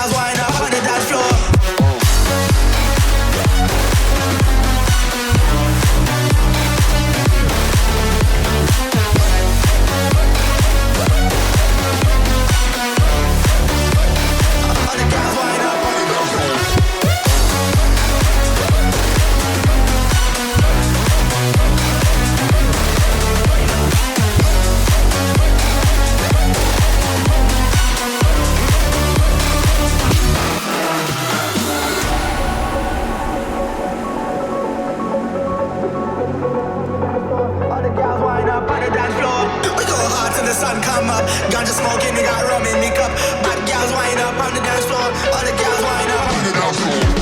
girls wind smoking, got rum in cup. Bad wind up on the dance floor. All the wind up on the dance floor.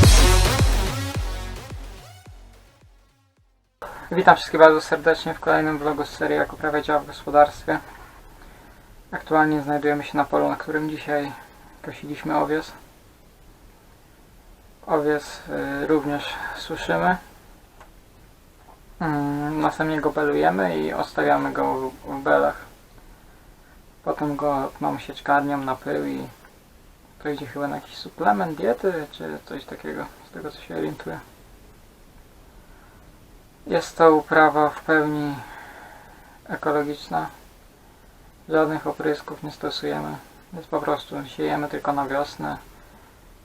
Witam wszystkich bardzo serdecznie w kolejnym vlogu z serii Jak uprawiać działa w gospodarstwie. Aktualnie znajdujemy się na polu, na którym dzisiaj kosiliśmy owiec. Owiec y, również suszymy. Mm, Następnie go belujemy i odstawiamy go w belach. Potem go mamy sieczkarnią na pył i to idzie chyba na jakiś suplement diety czy coś takiego, z tego co się orientuję. Jest to uprawa w pełni ekologiczna. Żadnych oprysków nie stosujemy. Więc po prostu siejemy tylko na wiosnę.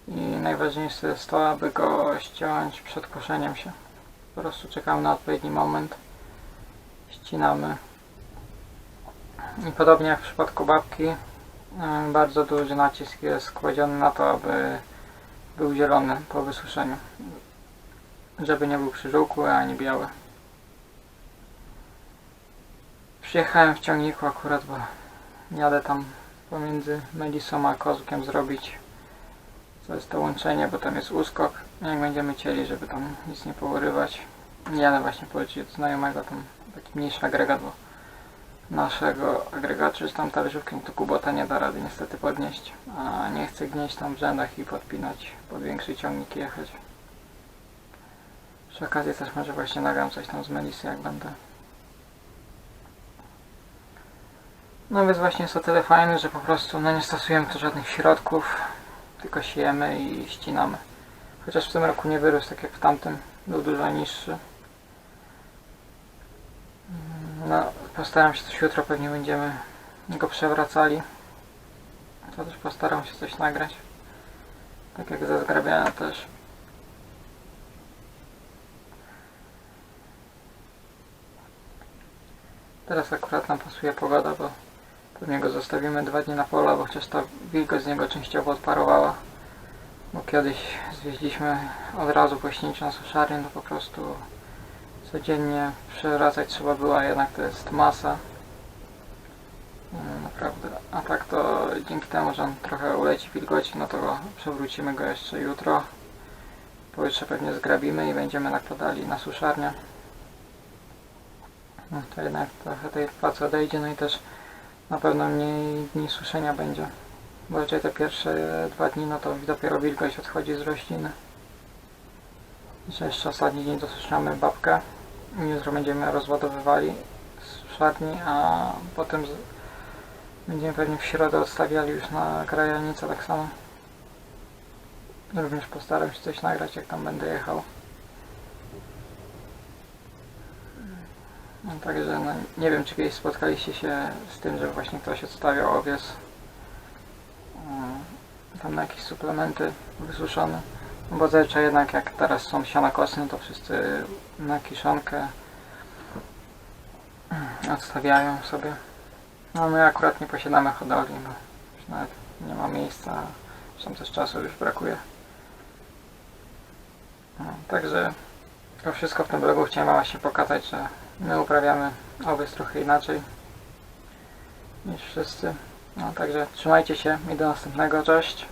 I najważniejsze jest to, aby go ściąć przed koszeniem się. Po prostu czekamy na odpowiedni moment. Ścinamy. I podobnie jak w przypadku babki, y, bardzo duży nacisk jest kładziony na to, aby był zielony po wysuszeniu żeby nie był przyżółkły ani biały. Przyjechałem w ciągniku akurat, bo jadę tam pomiędzy Melisą a Kozłkiem zrobić co jest to łączenie, bo tam jest uskok. Jak będziemy chcieli, żeby tam nic nie połorywać. Jadę właśnie polecić od znajomego tam taki mniejszy agregat, bo naszego agregatu, czy tam talerzówkę, to Kubota nie da rady niestety podnieść. A nie chcę gnieść tam w rzędach i podpinać pod większy ciągnik i jechać. Przy okazji też może właśnie nagram coś tam z Melisy, jak będę. No więc właśnie jest o tyle fajny, że po prostu no nie stosujemy tu żadnych środków, tylko siejemy i ścinamy. Chociaż w tym roku nie wyrósł tak jak w tamtym, był dużo niższy. Mm, No, postaram się coś jutro, pewnie będziemy go przewracali. To też postaram się coś nagrać. Tak jak ze zgrabiania też. Teraz akurat nam pasuje pogoda, bo pewnie go zostawimy dwa dni na polu, bo chociaż ta wilgoć z niego częściowo odparowała. Bo kiedyś zwieźliśmy od razu pośnicz na suszarnię, to po prostu codziennie przewracać trzeba było, a jednak to jest masa. Mm, Naprawdę. A tak to dzięki temu, że on trochę uleci wilgoci, no to go, przewrócimy go jeszcze jutro. Pojutrze pewnie zgrabimy i będziemy nakładali na suszarnię. No to jednak trochę tej pracy odejdzie, no i też na pewno mniej dni suszenia będzie. Bo raczej te pierwsze dwa dni, no to dopiero wilgoć odchodzi z rośliny. Jeszcze ostatni dzień dosuszamy babkę. Jutro będziemy rozładowywali z suszarni, a potem z... będziemy pewnie w środę odstawiali już na krajalnicę tak samo. Również postaram się coś nagrać, jak tam będę jechał. No, także no, nie wiem, czy kiedyś spotkaliście się z tym, że właśnie ktoś odstawiał owiec mm, tam na jakieś suplementy wysuszone. Bo zazwyczaj jednak jak teraz są siana kosne, to wszyscy na kiszonkę odstawiają sobie. No my akurat nie posiadamy hodowli, bo już nawet nie ma miejsca, zresztą też czasu już brakuje. No, także to wszystko w tym blogu chciałem właśnie pokazać, że my uprawiamy owiec trochę inaczej niż wszyscy. No także trzymajcie się i do następnego, cześć.